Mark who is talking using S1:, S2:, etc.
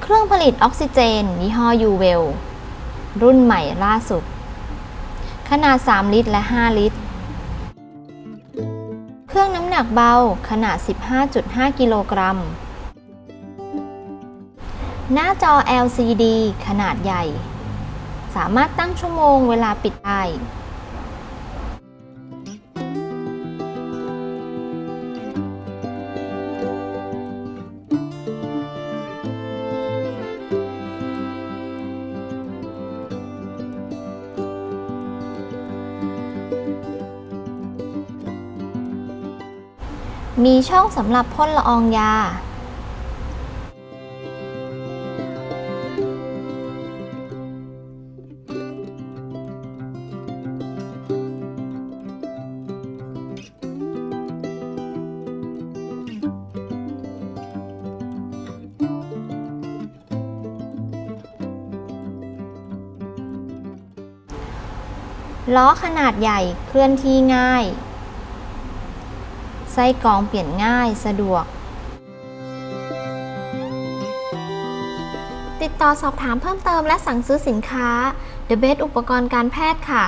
S1: เครื่องผลิตออกซิเจนยี่ห้อยูเวลรุ่นใหม่ล่าสุด ขนาด 3 ลิตรและ 5 ลิตร เครื่องน้ำหนักเบาขนาด 15.5 กิโลกรัม หน้าจอ LCD ขนาดใหญ่ สามารถตั้งชั่วโมงเวลาปิดได้ มีช่องสำหรับพ่นละอองยา ล้อขนาดใหญ่เคลื่อนที่ง่าย ไส้กรองเปลี่ยนง่ายสะดวก ติดต่อสอบถามเพิ่มเติมและสั่งซื้อสินค้า The Best อุปกรณ์การแพทย์ค่ะ